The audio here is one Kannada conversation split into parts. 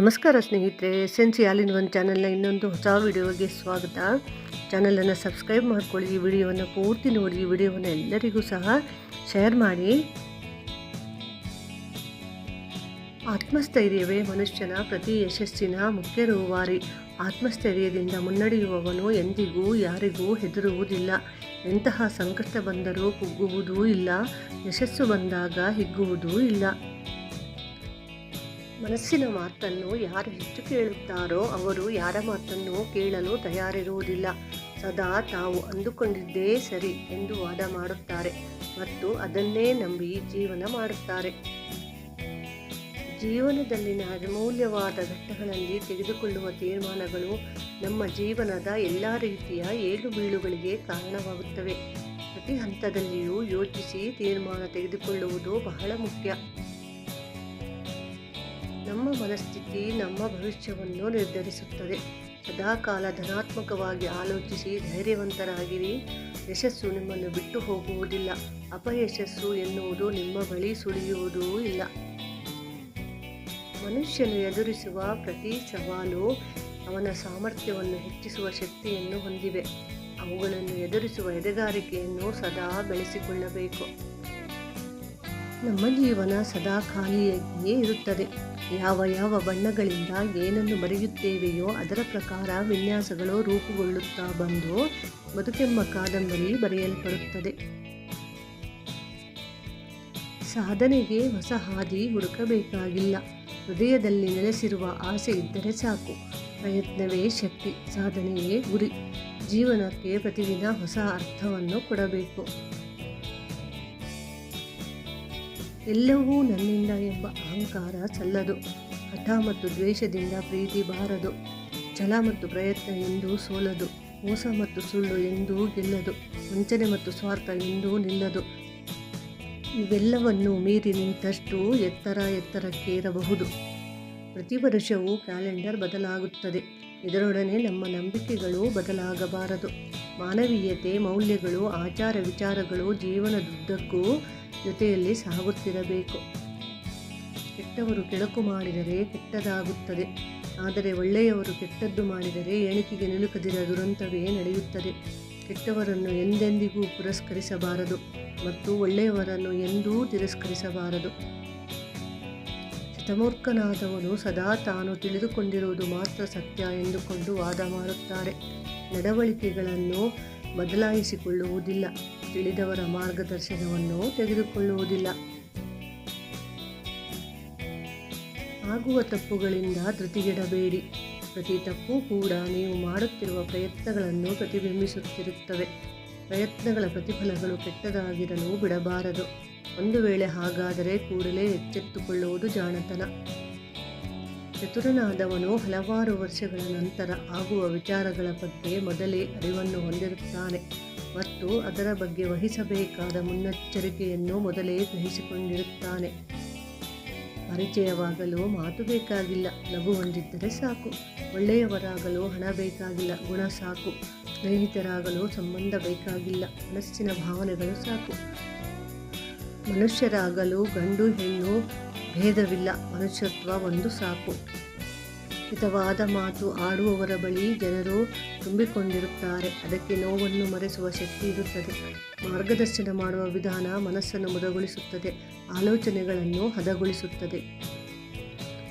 ನಮಸ್ಕಾರ ಸ್ನೇಹಿತರೆ S N C all in one ಚಾನಲ್ನ ಇನ್ನೊಂದು ಹೊಸ ವಿಡಿಯೋಗೆ ಸ್ವಾಗತ. ಚಾನಲನ್ನು ಸಬ್ಸ್ಕ್ರೈಬ್ ಮಾಡ್ಕೊಳ್ಳಿ, ಈ ವಿಡಿಯೋವನ್ನು ಪೂರ್ತಿ ನೋಡಿ, ಈ ವಿಡಿಯೋವನ್ನು ಎಲ್ಲರಿಗೂ ಸಹ ಶೇರ್ ಮಾಡಿ. ಆತ್ಮಸ್ಥೈರ್ಯವೇ ಮನುಷ್ಯನ ಪ್ರತಿ ಯಶಸ್ಸಿನ ಮುಖ್ಯ ರೂವಾರಿ. ಆತ್ಮಸ್ಥೈರ್ಯದಿಂದ ಮುನ್ನಡೆಯುವವನು ಎಂದಿಗೂ ಯಾರಿಗೂ ಹೆದರುವುದಿಲ್ಲ. ಎಂತಹ ಸಂಕಷ್ಟ ಬಂದರೂ ಕುಗ್ಗುವುದೂ ಇಲ್ಲ, ಯಶಸ್ಸು ಬಂದಾಗ ಹಿಗ್ಗುವುದೂ ಇಲ್ಲ. ಮನಸ್ಸಿನ ಮಾತನ್ನು ಯಾರು ಹೆಚ್ಚು ಕೇಳುತ್ತಾರೋ ಅವರು ಯಾರ ಮಾತನ್ನು ಕೇಳಲು ತಯಾರಿರುವುದಿಲ್ಲ. ಸದಾ ತಾವು ಅಂದುಕೊಂಡಿದ್ದೇ ಸರಿ ಎಂದು ವಾದ ಮಾಡುತ್ತಾರೆ ಮತ್ತು ಅದನ್ನೇ ನಂಬಿ ಜೀವನ ಮಾಡುತ್ತಾರೆ. ಜೀವನದಲ್ಲಿನ ಅಮೂಲ್ಯವಾದ ಘಟ್ಟಗಳಲ್ಲಿ ತೆಗೆದುಕೊಳ್ಳುವ ತೀರ್ಮಾನಗಳು ನಮ್ಮ ಜೀವನದ ಎಲ್ಲ ರೀತಿಯ ಏಳು ಬೀಳುಗಳಿಗೆ ಕಾರಣವಾಗುತ್ತವೆ. ಪ್ರತಿ ಹಂತದಲ್ಲಿಯೂ ಯೋಚಿಸಿ ತೀರ್ಮಾನ ತೆಗೆದುಕೊಳ್ಳುವುದು ಬಹಳ ಮುಖ್ಯ. ನಮ್ಮ ಮನಸ್ಥಿತಿ, ನಮ್ಮ ಭವಿಷ್ಯವನ್ನು ನಿರ್ಧರಿಸುತ್ತದೆ. ಸದಾಕಾಲ ಧನಾತ್ಮಕವಾಗಿ ಆಲೋಚಿಸಿ ಧೈರ್ಯವಂತರಾಗಿರಿ. ಯಶಸ್ಸು ನಿಮ್ಮನ್ನು ಬಿಟ್ಟು ಹೋಗುವುದಿಲ್ಲ. ಅಪಯಶಸ್ಸು ಎನ್ನುವುದು ನಿಮ್ಮ ಬಳಿ ಸುಳಿಯುವುದೂ ಇಲ್ಲ. ಮನುಷ್ಯನು ಎದುರಿಸುವ ಪ್ರತಿ ಸವಾಲು ಅವನ ಸಾಮರ್ಥ್ಯವನ್ನು ಹೆಚ್ಚಿಸುವ ಶಕ್ತಿಯನ್ನು ಹೊಂದಿವೆ. ಅವುಗಳನ್ನು ಎದುರಿಸುವ ಎದೆಗಾರಿಕೆಯನ್ನು ಸದಾ ಬೆಳೆಸಿಕೊಳ್ಳಬೇಕು. ನಮ್ಮ ಜೀವನ ಸದಾ ಖಾಲಿಯಾಗಿಯೇ ಇರುತ್ತದೆ. ಯಾವ ಯಾವ ಬಣ್ಣಗಳಿಂದ ಏನನ್ನು ಬರೆಯುತ್ತೇವೆಯೋ ಅದರ ಪ್ರಕಾರ ವಿನ್ಯಾಸಗಳು ರೂಪುಗೊಳ್ಳುತ್ತಾ ಬಂದು ಬದುಕೆಂಬ ಕಾದಂಬರಿ ಬರೆಯಲ್ಪಡುತ್ತದೆ. ಸಾಧನೆಗೆ ಹೊಸ ಹಾದಿ ಹುಡುಕಬೇಕಾಗಿಲ್ಲ. ಹೃದಯದಲ್ಲಿ ನೆಲೆಸಿರುವ ಆಸೆ ಇದ್ದರೆ ಸಾಕು. ಪ್ರಯತ್ನವೇ ಶಕ್ತಿ, ಸಾಧನೆಯೇ ಗುರಿ. ಜೀವನಕ್ಕೆ ಪ್ರತಿದಿನ ಹೊಸ ಅರ್ಥವನ್ನು ಕೊಡಬೇಕು. ಎಲ್ಲವೂ ನನ್ನಿಂದ ಎಂಬ ಅಹಂಕಾರ ಸಲ್ಲದು ಹಠ ಮತ್ತು ದ್ವೇಷದಿಂದ ಪ್ರೀತಿ ಬಾರದು. ಛಲ ಮತ್ತು ಪ್ರಯತ್ನ ಎಂದೂ ಸೋಲದು. ಮೋಸ ಮತ್ತು ಸುಳ್ಳು ಎಂದೂ ಗೆಲ್ಲದು. ವಂಚನೆ ಮತ್ತು ಸ್ವಾರ್ಥ ಎಂದೂ ನಿಲ್ಲದು. ಇವೆಲ್ಲವನ್ನು ಮೀರಿ ನಿಂತಷ್ಟು ಎತ್ತರ ಎತ್ತರಕ್ಕೇರಬಹುದು ಪ್ರತಿ ವರ್ಷವೂ ಕ್ಯಾಲೆಂಡರ್ ಬದಲಾಗುತ್ತದೆ. ಇದರೊಡನೆ ನಮ್ಮ ನಂಬಿಕೆಗಳು ಬದಲಾಗಬಾರದು. ಮಾನವೀಯತೆ, ಮೌಲ್ಯಗಳು, ಆಚಾರ ವಿಚಾರಗಳು, ಜೀವನದುದ್ದಕ್ಕೂ ಜೊತೆಯಲ್ಲಿ ಸಾಗುತ್ತಿರಬೇಕು. ಕೆಟ್ಟವರು ಕೆಳಕು ಮಾಡಿದರೆ ಕೆಟ್ಟದಾಗುತ್ತದೆ. ಆದರೆ ಒಳ್ಳೆಯವರು ಕೆಟ್ಟದ್ದು ಮಾಡಿದರೆ ಎಣಿಕೆಗೆ ನಿಲುಕದಿರ ದುರಂತವೇ ನಡೆಯುತ್ತದೆ. ಕೆಟ್ಟವರನ್ನು ಎಂದೆಂದಿಗೂ ಪುರಸ್ಕರಿಸಬಾರದು ಮತ್ತು ಒಳ್ಳೆಯವರನ್ನು ಎಂದೂ ತಿರಸ್ಕರಿಸಬಾರದು. ಶತಮೂರ್ಖನಾದವನು ಸದಾ ತಾನು ತಿಳಿದುಕೊಂಡಿರುವುದು ಮಾತ್ರ ಸತ್ಯ ಎಂದುಕೊಂಡು ವಾದ ಮಾಡುತ್ತಾರೆ ನಡವಳಿಕೆಗಳನ್ನು ಬದಲಾಯಿಸಿಕೊಳ್ಳುವುದಿಲ್ಲ. ತಿಳಿದವರ ಮಾರ್ಗದರ್ಶನವನ್ನು ತೆಗೆದುಕೊಳ್ಳುವುದಿಲ್ಲ. ಆಗುವ ತಪ್ಪುಗಳಿಂದ ಧೃತಿಗೆಡಬೇಡಿ. ಪ್ರತಿ ತಪ್ಪು ಕೂಡ ನೀವು ಮಾಡುತ್ತಿರುವ ಪ್ರಯತ್ನಗಳನ್ನು ಪ್ರತಿಬಿಂಬಿಸುತ್ತಿರುತ್ತವೆ. ಪ್ರಯತ್ನಗಳ ಪ್ರತಿಫಲಗಳು ಕೆಟ್ಟದಾಗಿರಲು ಬಿಡಬಾರದು. ಒಂದು ವೇಳೆ ಹಾಗಾದರೆ ಕೂಡಲೇ ಎಚ್ಚೆತ್ತುಕೊಳ್ಳುವುದು ಜಾಣತನ. ಚತುರನಾದವನು ಹಲವಾರು ವರ್ಷಗಳ ನಂತರ ಆಗುವ ವಿಚಾರಗಳ ಬಗ್ಗೆ ಮೊದಲೇ ಅರಿವನ್ನು ಹೊಂದಿರುತ್ತಾನೆ. ಮತ್ತು ಅದರ ಬಗ್ಗೆ ವಹಿಸಬೇಕಾದ ಮುನ್ನೆಚ್ಚರಿಕೆಯನ್ನು ಮೊದಲೇ ಗ್ರಹಿಸಿಕೊಂಡಿರುತ್ತಾನೆ. ಪರಿಚಯವಾಗಲು ಮಾತು ಬೇಕಾಗಿಲ್ಲ. ನಗು ಹೊಂದಿದ್ದರೆ ಸಾಕು. ಒಳ್ಳೆಯವರಾಗಲು ಹಣ ಬೇಕಾಗಿಲ್ಲ. ಗುಣ ಸಾಕು. ಸ್ನೇಹಿತರಾಗಲು ಸಂಬಂಧ ಬೇಕಾಗಿಲ್ಲ. ಮನಸ್ಸಿನ ಭಾವನೆಗಳು ಸಾಕು. ಮನುಷ್ಯರಾಗಲು ಗಂಡು ಹೆಣ್ಣು ಭೇದವಿಲ್ಲ. ಮನುಷ್ಯತ್ವ ಒಂದು ಸಾಕು. ಹಿತವಾದ ಮಾತು ಆಡುವವರ ಬಳಿ ಜನರು ತುಂಬಿಕೊಂಡಿರುತ್ತಾರೆ. ಅದಕ್ಕೆ ನೋವನ್ನು ಮರೆಸುವ ಶಕ್ತಿ ಇರುತ್ತದೆ. ಮಾರ್ಗದರ್ಶನ ಮಾಡುವ ವಿಧಾನ ಮನಸ್ಸನ್ನು ಮುದಗೊಳಿಸುತ್ತದೆ. ಆಲೋಚನೆಗಳನ್ನು ಹದಗೊಳಿಸುತ್ತದೆ.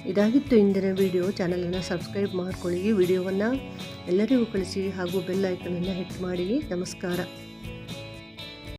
ಇದಾಗಿತ್ತು ಇಂದಿನ ವಿಡಿಯೋ. ಚಾನಲನ್ನು ಸಬ್ಸ್ಕ್ರೈಬ್ ಮಾಡ್ಕೊಳ್ಳಿ. ವಿಡಿಯೋವನ್ನು ಎಲ್ಲರಿಗೂ ಕಳಿಸಿ ಹಾಗೂ ಬೆಲ್ ಐಕನನ್ನು ಹಿಟ್ ಮಾಡಿ. ನಮಸ್ಕಾರ.